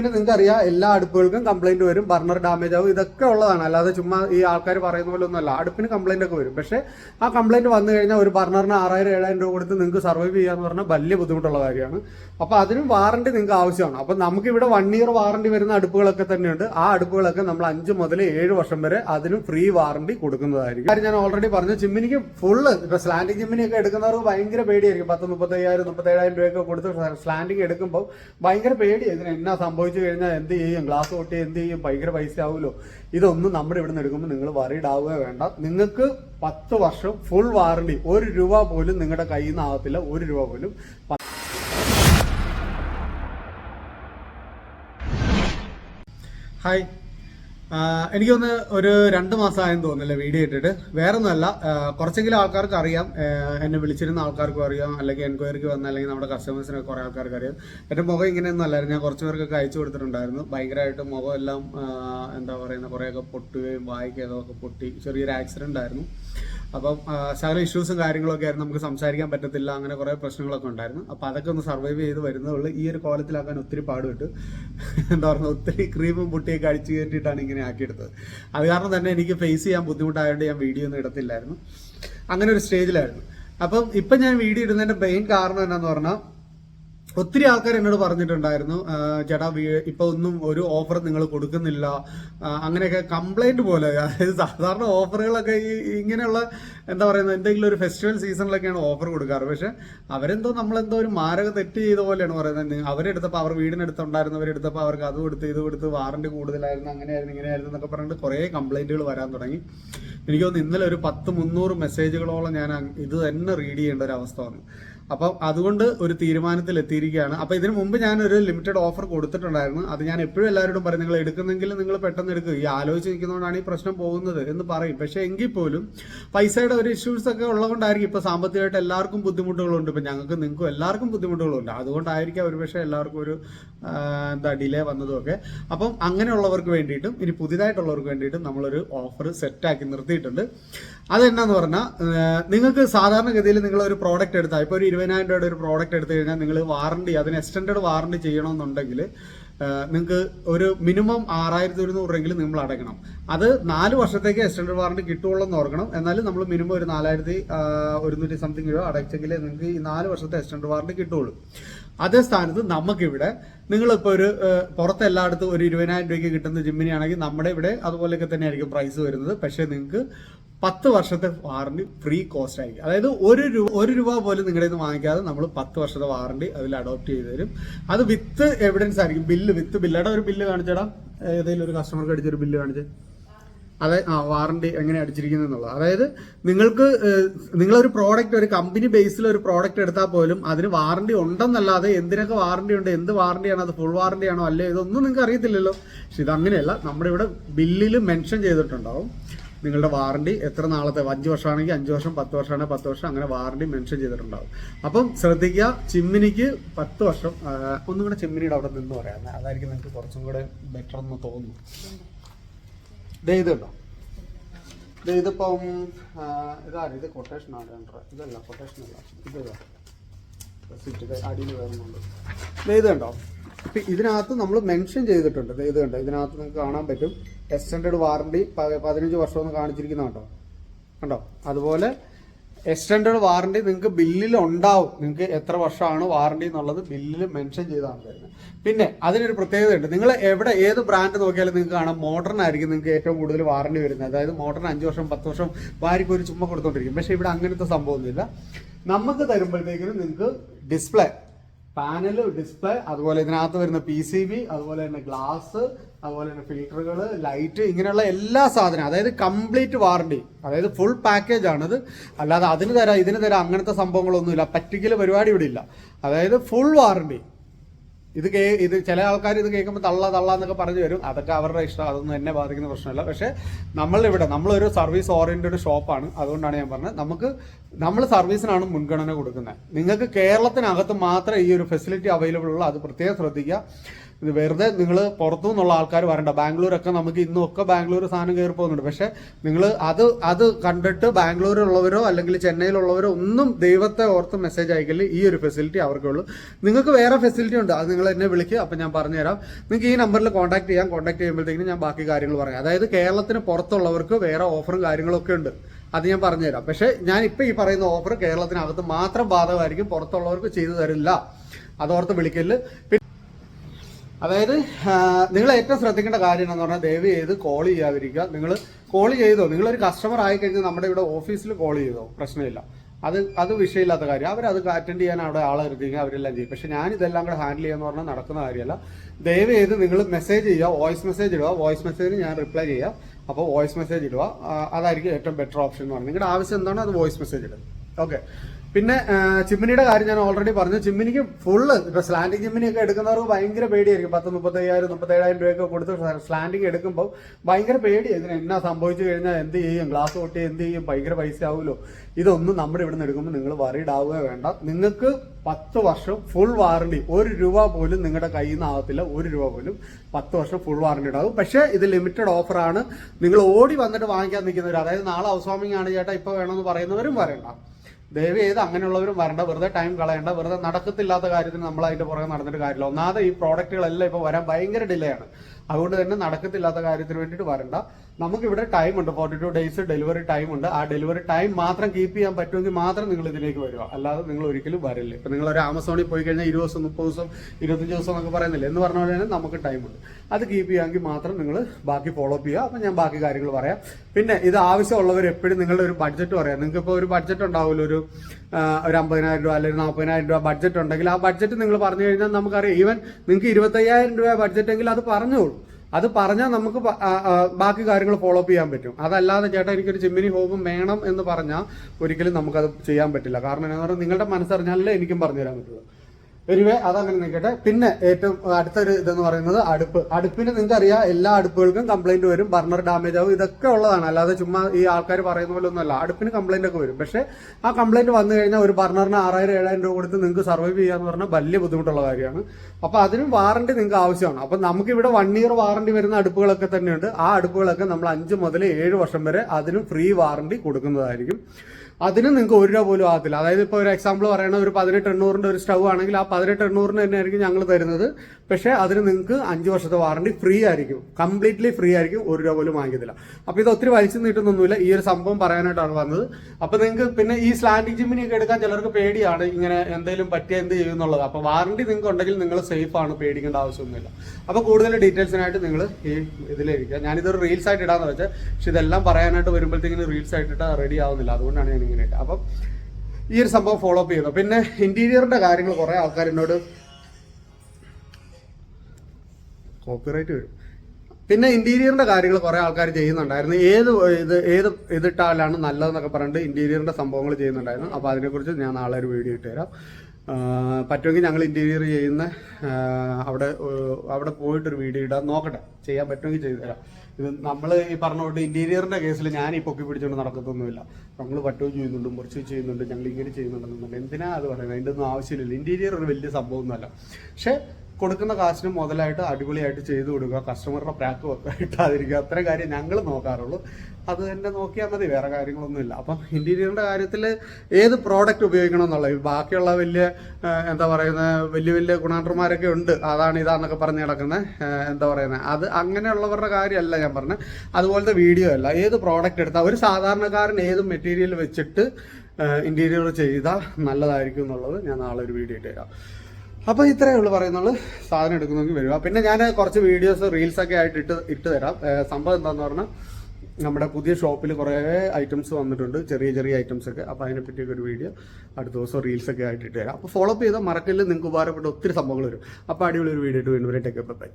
അടുപ്പിന് നിങ്ങൾക്ക് അറിയാം എല്ലാ അടുപ്പുകൾക്കും കംപ്ലൈന്റ് വരും. ബർണർ ഡാമേജ് ആവും. ഇതൊക്കെ ഉള്ളതാണ്. അല്ലാതെ ചുമ്മാ ഈ ആൾക്കാർ പറയുന്ന പോലെ ഒന്നുമല്ല. അടുപ്പിന് കംപ്ലൈന്റ് ഒക്കെ വരും. പക്ഷേ ആ കംപ്ലൈന്റ് വന്നു കഴിഞ്ഞാൽ ഒരു ബർണറിന് ആറായിരം ഏഴായിരം രൂപ കൊടുത്ത് നിങ്ങൾക്ക് സർവൈവ് ചെയ്യാന്ന് പറഞ്ഞാൽ വലിയ ബുദ്ധിമുട്ടുള്ള കാര്യമാണ്. അപ്പൊ അതിനും വാറണ്ടി നിങ്ങൾക്ക് ആവശ്യമാണ്. അപ്പൊ നമുക്ക് ഇവിടെ വൺ ഇയർ വാറണ്ടി വരുന്ന അടുപ്പുകളൊക്കെ തന്നെയുണ്ട്. ആ അടുപ്പുകളൊക്കെ നമ്മൾ അഞ്ച് മുതൽ ഏഴ് വർഷം വരെ അതിനും ഫ്രീ വാറണ്ടി കൊടുക്കുന്നതായിരിക്കും. കാര്യം ഞാൻ ഓൾറെഡി പറഞ്ഞു ചിമ്മിനിക്ക് ഫുള്ള് ഇപ്പൊ സ്ലാൻഡിംഗ് ചിമ്മിനി ഒക്കെ എടുക്കുന്നവർക്ക് ഭയങ്കര പേടിയായിരിക്കും. പത്ത് മുപ്പത്തയ്യായിരം മുപ്പത്തേഴായിരം രൂപയൊക്കെ കൊടുത്ത് സ്ലാൻഡിംഗ് എടുക്കുമ്പോൾ ഭയങ്കര പേടിയാണ് ഇതിന് എന്നാ സംഭവിച്ചു കഴിഞ്ഞാൽ എന്ത് ചെയ്യും? ഗ്ലാസ് പൊട്ടി എന്ത് ചെയ്യും? ഭയങ്കര പൈസ ആവുമല്ലോ ഇതൊന്നും നമ്മുടെ ഇവിടെ നിന്ന് എടുക്കുമ്പോൾ നിങ്ങൾ വറീഡ് വേണ്ട. നിങ്ങൾക്ക് പത്ത് വർഷം ഫുൾ വാറണ്ടി ഒരു രൂപ പോലും നിങ്ങളുടെ കയ്യിൽ നിന്ന് ആവത്തില്ല. ഒരു രൂപ പോലും ഹായ് എനിക്ക് എനിക്കൊന്ന് ഒരു രണ്ട് മാസമായെന്ന് തോന്നുന്നില്ല വീഡിയോ ഇട്ടിട്ട്. വേറെ ഒന്നുമല്ല കുറച്ചെങ്കിലും ആൾക്കാർക്ക് അറിയാം. എന്നെ വിളിച്ചിരുന്ന ആൾക്കാർക്കും അറിയാം. അല്ലെങ്കിൽ എൻക്വയറിക്ക് വന്ന അല്ലെങ്കിൽ നമ്മുടെ കസ്റ്റമേഴ്സിനൊക്കെ കുറേ ആൾക്കാർക്ക് അറിയാം. എന്റെ മുഖം ഇങ്ങനെയൊന്നും അല്ലായിരുന്നു. ഞാൻ കുറച്ച് പേർക്കൊക്കെ അയച്ചു കൊടുത്തിട്ടുണ്ടായിരുന്നു. ഭയങ്കരമായിട്ട് മുഖം എല്ലാം എന്താ പറയുന്ന കുറേയൊക്കെ പൊട്ടുകയും വായിക്കുകയും ഒക്കെ പൊട്ടി ചെറിയൊരു ആക്സിഡന്റ് ആയിരുന്നു. അപ്പം ശകല ഇഷ്യൂസും കാര്യങ്ങളൊക്കെ ആയിരുന്നു. നമുക്ക് സംസാരിക്കാൻ പറ്റത്തില്ല. അങ്ങനെ കുറേ പ്രശ്നങ്ങളൊക്കെ ഉണ്ടായിരുന്നു. അപ്പം അതൊക്കെ ഒന്ന് സർവൈവ് ചെയ്ത് വരുന്നതുള്ളൂ ഈ ഒരു കോലത്തിലാക്കാൻ ഒത്തിരി പാടുപെട്ട്. എന്താ പറയുക ഒത്തിരി ക്രീമും പുട്ടിയൊക്കെ അടിച്ചു കയറ്റിയിട്ടാണ് ഇങ്ങനെ ആക്കിയെടുത്തത്. അത് കാരണം തന്നെ എനിക്ക് ഫേസ് ചെയ്യാൻ ബുദ്ധിമുട്ടായതുകൊണ്ട് ഞാൻ വീഡിയോ ഒന്നും ഇടത്തില്ലായിരുന്നു. അങ്ങനെ ഒരു സ്റ്റേജിലായിരുന്നു അപ്പം ഇപ്പം ഞാൻ വീഡിയോ ഇടുന്നതിന്റെ മെയിൻ കാരണം എന്നാന്ന് പറഞ്ഞാൽ ഒത്തിരി ആൾക്കാർ എന്നോട് പറഞ്ഞിട്ടുണ്ടായിരുന്നു ചേട്ടാ ഇപ്പൊ ഒന്നും ഒരു ഓഫർ നിങ്ങൾ കൊടുക്കുന്നില്ല. അങ്ങനെയൊക്കെ കംപ്ലൈന്റ് പോലെ. അതായത് സാധാരണ ഓഫറുകളൊക്കെ ഈ ഇങ്ങനെയുള്ള എന്താ പറയുന്നത് എന്തെങ്കിലും ഒരു ഫെസ്റ്റിവൽ സീസണിലൊക്കെയാണ് ഓഫർ കൊടുക്കാറ്. പക്ഷെ അവരെന്തോ നമ്മളെന്തോ ഒരു മാരക തെറ്റ് ചെയ്ത പോലെയാണ് പറയുന്നത്. അവരെടുത്തപ്പോൾ അവർ വീടിനടുത്തുണ്ടായിരുന്നവരെടുത്തപ്പോൾ അവർക്ക് അതും എടുത്ത് ഇതും എടുത്ത് വാറന്റ് കൂടുതലായിരുന്നു അങ്ങനെയായിരുന്നു ഇങ്ങനെയായിരുന്നു എന്നൊക്കെ പറഞ്ഞിട്ട് കുറേ കംപ്ലൈന്റുകൾ വരാൻ തുടങ്ങി. എനിക്ക് തോന്നുന്നു ഇന്നലെ ഒരു പത്ത് മുന്നൂറ് മെസ്സേജുകളോളം ഞാൻ ഇത് തന്നെ റീഡ് ചെയ്യേണ്ട ഒരു അവസ്ഥ വന്നു. അപ്പം അതുകൊണ്ട് ഒരു തീരുമാനത്തിൽ എത്തിയിരിക്കുകയാണ് അപ്പം ഇതിനു മുമ്പ് ഞാൻ ഒരു ലിമിറ്റഡ് ഓഫർ കൊടുത്തിട്ടുണ്ടായിരുന്നു. അത് ഞാൻ എപ്പോഴും എല്ലാവരോടും പറയും നിങ്ങൾ എടുക്കുന്നെങ്കിൽ നിങ്ങൾ പെട്ടെന്ന് എടുക്കുക ഈ ആലോചിച്ച് നിൽക്കുന്നതുകൊണ്ടാണ് ഈ പ്രശ്നം പോകുന്നത് എന്ന് പറയും. പക്ഷേ എങ്കിൽ പോലും പൈസയുടെ ഒരു ഇഷ്യൂസ് ഒക്കെ ഉള്ളതുകൊണ്ടായിരിക്കും ഇപ്പോൾ സാമ്പത്തികമായിട്ട് എല്ലാവർക്കും ബുദ്ധിമുട്ടുകളുണ്ട്. ഇപ്പം ഞങ്ങൾക്ക് നിങ്ങൾക്കും എല്ലാവർക്കും ബുദ്ധിമുട്ടുകളുണ്ട്. അതുകൊണ്ടായിരിക്കാം ഒരുപക്ഷെ എല്ലാവർക്കും ഒരു എന്താ ഡിലേ വന്നതും ഒക്കെ അപ്പം അങ്ങനെയുള്ളവർക്ക് വേണ്ടിയിട്ടും ഇനി പുതിയതായിട്ടുള്ളവർക്ക് വേണ്ടിയിട്ടും നമ്മളൊരു ഓഫർ സെറ്റാക്കി നിർത്തിയിട്ടുണ്ട്. അതെന്നാന്ന് പറഞ്ഞാൽ നിങ്ങൾക്ക് സാധാരണഗതിയിൽ നിങ്ങൾ ഒരു പ്രോഡക്റ്റ് എടുത്താൽ ഇപ്പോൾ ഒരു ഇരുപതിനായിരം രൂപയുടെ ഒരു പ്രോഡക്റ്റ് എടുത്തു കഴിഞ്ഞാൽ നിങ്ങൾ വാറണ്ടി അതിന് എക്സ്റ്റൻഡ് വാറണ്ടി ചെയ്യണമെന്നുണ്ടെങ്കിൽ നിങ്ങൾക്ക് ഒരു മിനിമം ആറായിരത്തി ഒരുന്നൂറ് രൂപയെങ്കിലും നിങ്ങൾ അടയ്ക്കണം. അത് നാല് വർഷത്തേക്ക് എക്സ്റ്റൻഡ് വാറണ്ടി കിട്ടുള്ളൂ എന്ന് ഓർക്കണം. എന്നാലും നമ്മൾ മിനിമം ഒരു നാലായിരത്തി ഒരുന്നൂറ്റി സംതിങ് രൂപ അടച്ചെങ്കിലേ നിങ്ങൾക്ക് ഈ നാല് വർഷത്തെ എക്സ്റ്റൻഡ് വാറണ്ടി കിട്ടുള്ളൂ അതേ സ്ഥാനത്ത് നമുക്കിവിടെ നിങ്ങളിപ്പോൾ ഒരു പുറത്ത് എല്ലായിടത്തും ഒരു ഇരുപതിനായിരം രൂപയ്ക്ക് കിട്ടുന്ന ജിമ്മിനാണെങ്കിൽ നമ്മുടെ ഇവിടെ അതുപോലെയൊക്കെ തന്നെയായിരിക്കും പ്രൈസ് വരുന്നത്. പക്ഷേ നിങ്ങൾക്ക് പത്ത് വർഷത്തെ വാറണ്ടി ഫ്രീ കോസ്റ്റ് ആയിരിക്കും. അതായത് ഒരു രൂപ ഒരു രൂപ പോലും നിങ്ങളുടെ നിന്ന് വാങ്ങിക്കാതെ നമ്മൾ പത്ത് വർഷത്തെ വാറണ്ടി അതിൽ അഡോപ്റ്റ് ചെയ്ത് തരും. അത് വിത്ത് എവിഡൻസ് ആയിരിക്കും. ബില്ല് വിത്ത് ബില്ലയുടെ ഒരു ബില്ല് കാണിച്ചടാ. ഏതെങ്കിലും ഒരു കസ്റ്റമർക്ക് അടിച്ചൊരു ബില്ല് കാണിച്ച്. അതെ ആ വാറണ്ടി എങ്ങനെ അടിച്ചിരിക്കുന്നു എന്നുള്ളത്. അതായത് നിങ്ങൾക്ക് നിങ്ങളൊരു പ്രോഡക്റ്റ് ഒരു കമ്പനി ബേസിൽ ഒരു പ്രോഡക്റ്റ് എടുത്താൽ പോലും അതിന് വാറണ്ടി ഉണ്ടെന്നല്ലാതെ എന്തിനൊക്കെ വാറണ്ടി ഉണ്ട് എന്ത് വാറണ്ടിയാണോ അത് ഫുൾ വാറണ്ടി ആണോ അല്ലേ ഇതൊന്നും നിങ്ങൾക്ക് അറിയത്തില്ലല്ലോ പക്ഷെ ഇതങ്ങനെയല്ല നമ്മുടെ ഇവിടെ ബില്ലിൽ മെൻഷൻ ചെയ്തിട്ടുണ്ടാവും. നിങ്ങളുടെ വാറണ്ടി എത്ര നാളത്തെ? അഞ്ച് വർഷമാണെങ്കിൽ അഞ്ച് വർഷം പത്ത് വർഷമാണെങ്കിൽ പത്ത് വർഷം അങ്ങനെ വാറണ്ടി മെൻഷൻ ചെയ്തിട്ടുണ്ടാവും. അപ്പം ശ്രദ്ധിക്കുക ചിമ്മിനിക്ക് പത്ത് വർഷം ഒന്നും കൂടെ ചിമ്മിനിയുടെ അവിടെ നിന്ന് പറയാം. അതായിരിക്കും നിങ്ങൾക്ക് കുറച്ചും കൂടെ ബെറ്റർ എന്ന് തോന്നുന്നു. ദേ ഇത് ഇതിപ്പം ഇതാണ് ഇത് കൊട്ടേഷൻ ആണ് കണ്ടോ ഇതല്ല കൊട്ടേഷൻ അല്ല. ഇത് അടിയിൽ വരുന്നുണ്ട്. ദേ ഇത് കണ്ടോ? ഇതിനകത്ത് നമ്മൾ മെൻഷൻ ചെയ്തിട്ടുണ്ട്. ഇത് ഇതിനകത്ത് നിങ്ങൾക്ക് കാണാൻ പറ്റും. എക്സ്റ്റൻഡ് വാറണ്ടി പതിനഞ്ച് വർഷം എന്ന് കാണിച്ചിരിക്കുന്ന കേട്ടോ കണ്ടോ? അതുപോലെ എക്സ്റ്റൻഡ് വാറണ്ടി നിങ്ങൾക്ക് ബില്ലിൽ ഉണ്ടാവും നിങ്ങൾക്ക് എത്ര വർഷമാണ് വാറണ്ടി എന്നുള്ളത് ബില്ലിൽ മെൻഷൻ ചെയ്താണ് തരുന്നത്. പിന്നെ അതിനൊരു പ്രത്യേകത ഉണ്ട് നിങ്ങൾ എവിടെ ഏത് ബ്രാൻഡ് നോക്കിയാലും നിങ്ങൾക്ക് കാണാം മോഡേൺ ആയിരിക്കും നിങ്ങൾക്ക് ഏറ്റവും കൂടുതൽ വാറണ്ടി വരുന്നത്. അതായത് മോഡേൺ അഞ്ച് വർഷം പത്ത് വർഷം വാരിക്ക് ഒരു ചുമ്മാ കൊടുത്തോണ്ടിരിക്കും. പക്ഷേ ഇവിടെ അങ്ങനത്തെ സംഭവമൊന്നുമില്ല. നമുക്ക് തരുമ്പോഴത്തേക്കിനും നിങ്ങൾക്ക് ഡിസ്പ്ലേ പാനൽ ഡിസ്പ്ലേ അതുപോലെ ഇതിനകത്ത് വരുന്ന പി സി ബി അതുപോലെ തന്നെ ഗ്ലാസ് അതുപോലെ തന്നെ ഫിൽറ്ററുകൾ ലൈറ്റ് ഇങ്ങനെയുള്ള എല്ലാ സാധനം അതായത് കംപ്ലീറ്റ് വാറണ്ടി അതായത് ഫുൾ പാക്കേജ് ആണിത്. അല്ലാതെ അതിന് തരാം ഇതിന് തരാം അങ്ങനത്തെ സംഭവങ്ങളൊന്നുമില്ല. പറ്റിക്കൽ പരിപാടി ഇവിടെ ഇല്ല. അതായത് ഫുൾ വാറണ്ടി. ഇത് കേ ഇത് ചില ആൾക്കാർ ഇത് കേൾക്കുമ്പോൾ തള്ള തള്ള എന്നൊക്കെ പറഞ്ഞു വരും. അതൊക്കെ അവരുടെ ഇഷ്ടം അതൊന്നും എന്നെ ബാധിക്കുന്ന പ്രശ്നമല്ല. പക്ഷേ നമ്മളിവിടെ നമ്മളൊരു സർവീസ് ഓറിയന്റഡ് ഷോപ്പാണ് അതുകൊണ്ടാണ് ഞാൻ പറഞ്ഞത്. നമുക്ക് നമ്മൾ സർവീസിനാണ് മുൻഗണന കൊടുക്കുന്നത്. നിങ്ങൾക്ക് കേരളത്തിനകത്ത് മാത്രമേ ഈ ഒരു ഫെസിലിറ്റി അവൈലബിൾ ഉള്ളൂ അത് പ്രത്യേകം ശ്രദ്ധിക്കുക. ഇത് വെറുതെ നിങ്ങൾ പുറത്തു നിന്നുള്ള ആൾക്കാർ വരണ്ട. ബാംഗ്ലൂരൊക്കെ നമുക്ക് ഇന്നൊക്കെ ബാംഗ്ലൂർ സാധനം കയറി പോകുന്നുണ്ട്. പക്ഷെ നിങ്ങൾ അത് അത് കണ്ടിട്ട് ബാംഗ്ലൂരിലുള്ളവരോ അല്ലെങ്കിൽ ചെന്നൈയിലുള്ളവരോ ഒന്നും ദൈവത്തെ ഓർത്ത് മെസ്സേജ് അയക്കൽ ഈ ഒരു ഫെസിലിറ്റി അവർക്കുള്ളൂ നിങ്ങൾക്ക് വേറെ ഫെസിലിറ്റി ഉണ്ട്. അത് നിങ്ങൾ എന്നെ വിളിക്കുക അപ്പം ഞാൻ പറഞ്ഞുതരാം. നിങ്ങൾക്ക് ഈ നമ്പറിൽ കോൺടാക്ട് ചെയ്യാം. കോൺടാക്ട് ചെയ്യുമ്പോഴത്തേക്കും ഞാൻ ബാക്കി കാര്യങ്ങൾ പറയാം. അതായത് കേരളത്തിന് പുറത്തുള്ളവർക്ക് വേറെ ഓഫറും കാര്യങ്ങളൊക്കെ ഉണ്ട്. അത് ഞാൻ പറഞ്ഞുതരാം. പക്ഷേ ഞാൻ ഇപ്പം ഈ പറയുന്ന ഓഫർ കേരളത്തിനകത്ത് മാത്രം ബാധകമായിരിക്കും. പുറത്തുള്ളവർക്ക് ചെയ്തു തരില്ല. അതോർത്ത് വിളിക്കൽ. അതായത് നിങ്ങൾ ഏറ്റവും ശ്രദ്ധിക്കേണ്ട കാര്യം എന്ന് പറഞ്ഞാൽ ദയവ് ചെയ്ത് കോൾ ചെയ്യാതിരിക്കുക. നിങ്ങൾ കോൾ ചെയ്തോ നിങ്ങളൊരു കസ്റ്റമർ ആയി കഴിഞ്ഞാൽ നമ്മുടെ ഇവിടെ ഓഫീസിൽ കോൾ ചെയ്തോ പ്രശ്നമില്ല. അത് അത് വിഷയമില്ലാത്ത കാര്യം. അവരത് അറ്റൻഡ് ചെയ്യാൻ അവിടെ ആളെ ഇരുത്തിയെങ്കിൽ അവരെല്ലാം ചെയ്യും. പക്ഷെ ഞാൻ ഇതെല്ലാം കൂടെ ഹാൻഡിൽ ചെയ്യാന്ന് പറഞ്ഞാൽ നടക്കുന്ന കാര്യമല്ല. ദയവ് ചെയ്ത് നിങ്ങൾ മെസ്സേജ് ചെയ്യുക വോയിസ് മെസ്സേജ് ഇടുക. വോയിസ് മെസ്സേജിന് ഞാൻ റിപ്ലൈ ചെയ്യാം. അപ്പോൾ വോയിസ് മെസ്സേജ് ഇടുക. അതായിരിക്കും ഏറ്റവും ബെറ്റർ ഓപ്ഷൻ എന്ന് പറഞ്ഞാൽ. നിങ്ങളുടെ ആവശ്യം എന്താണോ അത് വോയിസ് മെസ്സേജ് ഇടുക. ഓക്കെ പിന്നെ ചിമ്മിനിയുടെ കാര്യം ഞാൻ ഓൾറെഡി പറഞ്ഞു. ചിമ്മിനിക്ക് ഫുള്ള് ഇപ്പൊ സ്ലാൻഡിങ് ചിമ്മിനി ഒക്കെ എടുക്കുന്നവർക്ക് ഭയങ്കര പേടിയായിരിക്കും. പത്ത് മുപ്പത്തയ്യായിരം മുപ്പത്തേഴായിരം രൂപയൊക്കെ കൊടുത്ത് സ്ലാൻഡിങ് എടുക്കുമ്പോൾ ഭയങ്കര പേടി ഇതിന് എന്നാ സംഭവിച്ചു കഴിഞ്ഞാൽ എന്ത് ചെയ്യും? ഗ്ലാസ് പൊട്ടി എന്ത് ചെയ്യും? ഭയങ്കര പൈസ ആവുമല്ലോ ഇതൊന്നും നമ്മുടെ ഇവിടെ നിന്ന് എടുക്കുമ്പോൾ നിങ്ങൾ വറീഡ് വേണ്ട. നിങ്ങൾക്ക് പത്ത് വർഷം ഫുൾ വാറണ്ടി ഒരു രൂപ പോലും നിങ്ങളുടെ കയ്യിൽ നിന്ന് ആവത്തില്ല. ഒരു രൂപ പോലും പത്ത് വർഷം ഫുൾ വാറണ്ടി ഉണ്ടാവും. പക്ഷേ ഇത് ലിമിറ്റഡ് ഓഫറാണ് നിങ്ങൾ ഓടി വന്നിട്ട് വാങ്ങിക്കാൻ നിൽക്കുന്നവർ അതായത് നാളെ ഹൗസ് ആണ് ചേട്ടാ ഇപ്പോൾ വേണമെന്ന് പറയുന്നവരും വരണ്ട. ദയവ് ചെയ്ത് അങ്ങനെയുള്ളവരും വരണ്ട. വെറുതെ ടൈം കളയണ്ട. വെറുതെ നടക്കത്തില്ലാത്ത കാര്യത്തിന് നമ്മൾ അതിന്റെ പുറകെ നടന്നിട്ട് കാര്യമില്ല. ഒന്നാമത് ഈ പ്രോഡക്റ്റുകളെല്ലാം ഇപ്പോൾ വരാൻ ഭയങ്കര ഡിലേ ആണ്. അതുകൊണ്ട് തന്നെ നടക്കത്തില്ലാത്ത കാര്യത്തിന് വേണ്ടിയിട്ട് വരണ്ട. നമുക്കിവിടെ ടൈം ഉണ്ട്. Forty two days delivery time ഉണ്ട്. ആ ഡെലിവറി ടൈം മാത്രം കീപ്പ് ചെയ്യാൻ പറ്റുമെങ്കിൽ മാത്രം നിങ്ങൾ ഇതിലേക്ക് വരിക. അല്ലാതെ നിങ്ങൾ ഒരിക്കലും വരില്ല. ഇപ്പൊ നിങ്ങൾ ഒരു ആമസോണിൽ പോയി കഴിഞ്ഞാൽ ഇരുപത് ദിവസം മുപ്പത് ദിവസം ഇരുപത്തഞ്ച് ദിവസം എന്നൊക്കെ പറയുന്നില്ല? എന്ന് പറഞ്ഞ പോലെ തന്നെ നമുക്ക് ടൈം ഉണ്ട്. അത് കീപ്പ് ചെയ്യാമെങ്കിൽ മാത്രം നിങ്ങൾ ബാക്കി ഫോളോ അപ്പ് ചെയ്യുക. അപ്പം ഞാൻ ബാക്കി കാര്യങ്ങൾ പറയാം. പിന്നെ ഇത് ആവശ്യമുള്ളവർ എപ്പോഴും നിങ്ങളുടെ ഒരു ബഡ്ജറ്റ് പറയാം. നിങ്ങൾക്ക് ഇപ്പോൾ ഒരു ബഡ്ജറ്റ് ഉണ്ടാവില്ല ഒരു ഒരു അമ്പതിനായിരം രൂപ അല്ലെങ്കിൽ നാൽപ്പതിനായിരം രൂപ ബഡ്ജറ്റ് ഉണ്ടെങ്കിൽ ആ ബഡ്ജറ്റ് നിങ്ങൾ പറഞ്ഞു കഴിഞ്ഞാൽ നമുക്കറിയാം. ഈവൻ നിങ്ങൾക്ക് ഇരുപത്തയ്യായിരം രൂപ ബഡ്ജറ്റ് എങ്കിൽ അത് പറഞ്ഞോളൂ. അത് പറഞ്ഞാൽ നമുക്ക് ബാക്കി കാര്യങ്ങൾ ഫോളോ അപ്പ് ചെയ്യാൻ പറ്റും. അതല്ലാതെ ചേട്ടാ എനിക്കൊരു ചിമ്മിനി ഹോമം വേണം എന്ന് പറഞ്ഞാൽ ഒരിക്കലും നമുക്കത് ചെയ്യാൻ പറ്റില്ല. കാരണം എന്താ പറയുക നിങ്ങളുടെ മനസ്സറിഞ്ഞാലേ എനിക്കും പറഞ്ഞു തരാൻ പറ്റുള്ളൂ. എനിവേ അതങ്ങനെ നിൽക്കട്ടെ. പിന്നെ ഏറ്റവും അടുത്തൊരു ഇതെന്ന് പറയുന്നത് അടുപ്പ്. അടുപ്പിന് നിങ്ങൾക്ക് അറിയാം എല്ലാ അടുപ്പുകൾക്കും കംപ്ലൈന്റ് വരും. ബർണർ ഡാമേജ് ആവും. ഇതൊക്കെ ഉള്ളതാണ്. അല്ലാതെ ചുമ്മാ ഈ ആൾക്കാർ പറയുന്ന പോലെ ഒന്നുമല്ല. അടുപ്പിന് കംപ്ലൈന്റ് ഒക്കെ വരും. പക്ഷേ ആ കംപ്ലൈന്റ് വന്നു കഴിഞ്ഞാൽ ഒരു ബർണറിന് ആറായിരം ഏഴായിരം രൂപ കൊടുത്ത് നിങ്ങൾക്ക് സർവൈവ് ചെയ്യാന്ന് പറഞ്ഞാൽ വലിയ ബുദ്ധിമുട്ടുള്ള കാര്യമാണ്. അപ്പൊ അതിനും വാറണ്ടി നിങ്ങൾക്ക് ആവശ്യമാണ്. അപ്പൊ നമുക്ക് ഇവിടെ വൺ ഇയർ വാറണ്ടി വരുന്ന അടുപ്പുകളൊക്കെ തന്നെയുണ്ട്. ആ അടുപ്പുകളൊക്കെ നമ്മൾ അഞ്ച് മുതൽ ഏഴ് വർഷം വരെ അതിനും ഫ്രീ വാറണ്ടി കൊടുക്കുന്നതായിരിക്കും. അതിന് നിങ്ങൾക്ക് ഒരു രൂപ പോലും ആകത്തില്ല. അതായത് ഇപ്പോൾ ഒരു എക്സാമ്പിൾ പറയണ ഒരു പതിനെട്ട് എണ്ണൂറിന്റെ ഒരു സ്റ്റൗ ആണെങ്കിൽ ആ പതിനെട്ട് എണ്ണൂറിന് തന്നെ ആയിരിക്കും ഞങ്ങൾ തരുന്നത്. പക്ഷേ അതിന് നിങ്ങൾക്ക് അഞ്ച് വർഷത്തെ വാറണ്ടി ഫ്രീ ആയിരിക്കും. കംപ്ലീറ്റ്ലി ഫ്രീ ആയിരിക്കും. ഒരു രൂപ പോലും വാങ്ങിക്കത്തില്ല. അപ്പോൾ ഇത് ഒത്തിരി വലിച്ചു നീട്ടുന്നൊന്നുമില്ല. ഈ ഒരു സംഭവം പറയാനായിട്ടാണ് വന്നത്. അപ്പോൾ നിങ്ങൾക്ക് പിന്നെ ഈ സ്ലാൻഡിങ് ജിമ്മിനൊക്കെ എടുക്കാൻ ചിലർക്ക് പേടിയാണ്. ഇങ്ങനെ എന്തെങ്കിലും പറ്റിയ എന്ത് ചെയ്യുന്നുള്ളത് അപ്പോൾ വാറണ്ടി നിങ്ങൾക്ക് ഉണ്ടെങ്കിൽ നിങ്ങൾ സേഫ് ആണ്. പേടിക്കേണ്ട ആവശ്യമൊന്നുമില്ല. അപ്പോൾ കൂടുതൽ ഡീറ്റെയിൽസിനായിട്ട് നിങ്ങൾ ഈ ഇതിലിരിക്കുക. ഞാനിതൊരു റീൽസ് ആയിട്ട് ഇടാന്ന് വെച്ചാൽ പക്ഷെ ഇതെല്ലാം പറയാനായിട്ട് വരുമ്പോഴത്തേക്കിന് റീൽസ് ആയിട്ട് റെഡി ആവുന്നില്ല. അതുകൊണ്ടാണ് ഞാൻ ഇങ്ങനെ ഇട്ടത് അപ്പം ഈ ഒരു സംഭവം ഫോളോ അപ്പ് ചെയ്യുന്നു പിന്നെ ഇന്റീരിയറിന്റെ കാര്യങ്ങൾ കുറെ ആൾക്കാർ എന്നോട് കോപ്പിറൈറ്റ് വരും. പിന്നെ ഇന്റീരിയറിന്റെ കാര്യങ്ങൾ കുറെ ആൾക്കാർ ചെയ്യുന്നുണ്ടായിരുന്നു. ഏത് ഇത് ഏത് ഇതിട്ടാലാണ് നല്ലതെന്നൊക്കെ പറഞ്ഞിട്ട് ഇന്റീരിയറിന്റെ സംഭവങ്ങൾ ചെയ്യുന്നുണ്ടായിരുന്നു. അപ്പോൾ അതിനെക്കുറിച്ച് ഞാൻ നാളെ ഒരു വീഡിയോ ഇട്ട് തരാം. പറ്റുമെങ്കിൽ ഞങ്ങൾ ഇന്റീരിയർ ചെയ്യുന്ന അവിടെ അവിടെ പോയിട്ടൊരു വീഡിയോ ഇടാൻ നോക്കട്ടെ ചെയ്യാൻ പറ്റുമെങ്കിൽ ചെയ്തു തരാം. ഇത് നമ്മൾ ഈ പറഞ്ഞുകൊണ്ട് ഇന്റീരിയറിന്റെ കേസിൽ ഞാൻ ഈ പൊക്കി പിടിച്ചുകൊണ്ട് നടക്കത്തൊന്നുമില്ല. നമ്മൾ പറ്റുകയും ചെയ്യുന്നുണ്ട് മുറിച്ച് ചെയ്യുന്നുണ്ട് ഞങ്ങൾ ഇങ്ങനെ ചെയ്യുന്നുണ്ടെന്നുണ്ട് എന്തിനാ അത് പറയുന്നത്? അതിന്റെ ഒന്നും ആവശ്യമില്ല ഇന്റീരിയർ ഒരു വലിയ സംഭവമൊന്നുമല്ല. പക്ഷെ കൊടുക്കുന്ന കാശിന് മുതലായിട്ട് അടിപൊളിയായിട്ട് ചെയ്തു കൊടുക്കുക. കസ്റ്റമറുടെ പ്രാക്ക് വെക്കായിട്ടാതിരിക്കുക അത്രയും കാര്യം ഞങ്ങൾ നോക്കാറുള്ളൂ. അത് തന്നെ നോക്കിയാൽ മതി വേറെ കാര്യങ്ങളൊന്നുമില്ല അപ്പം ഇന്റീരിയറിന്റെ കാര്യത്തിൽ ഏത് പ്രോഡക്റ്റ് ഉപയോഗിക്കണം എന്നുള്ളത്? ബാക്കിയുള്ള വലിയ എന്താ പറയുന്ന വലിയ വലിയ ഗുണാണ്ടർമാരൊക്കെ ഉണ്ട്. അതാണ് ഇതാന്നൊക്കെ പറഞ്ഞ് കിടക്കുന്നത് എന്താ പറയുന്നത് അത് അങ്ങനെയുള്ളവരുടെ കാര്യമല്ല ഞാൻ പറഞ്ഞത് അതുപോലത്തെ വീഡിയോ അല്ല. ഏത് പ്രോഡക്റ്റ് എടുത്താൽ ഒരു സാധാരണക്കാരൻ ഏത് മെറ്റീരിയൽ വെച്ചിട്ട് ഇന്റീരിയർ ചെയ്താൽ നല്ലതായിരിക്കും എന്നുള്ളത് ഞാൻ നാളെ ഒരു വീഡിയോ ഇട്ട് തരാം. അപ്പോൾ ഇത്രയേ ഉള്ളൂ പറയുന്നുള്ളൂ. സാധനം എടുക്കുന്നെങ്കിൽ വരിക. പിന്നെ ഞാൻ കുറച്ച് വീഡിയോസ് റീൽസ് ഒക്കെ ആയിട്ട് ഇട്ട് ഇട്ട് തരാം. സംഭവം എന്താന്ന് പറഞ്ഞാൽ നമ്മുടെ പുതിയ ഷോപ്പിൽ കുറേ ഐറ്റംസ് വന്നിട്ടുണ്ട്. ചെറിയ ചെറിയ ഐറ്റംസ് ഒക്കെ. അപ്പോൾ അതിനെപ്പറ്റിയൊക്കെ ഒരു വീഡിയോ അടുത്ത ദിവസം റീൽസ് ഒക്കെ ആയിട്ട് ഇട്ട് തരാം. അപ്പോൾ ഫോളോ അപ്പ് ചെയ്താൽ മറക്കില്ല നിങ്ങൾക്ക് ഉപകാരപ്പെട്ട ഒത്തിരി സംഭവങ്ങൾ വരും. അപ്പോൾ അടിപൊളി ഒരു വീഡിയോ ഇട്ട് വീണ്ടും ടേക്ക് ബൈ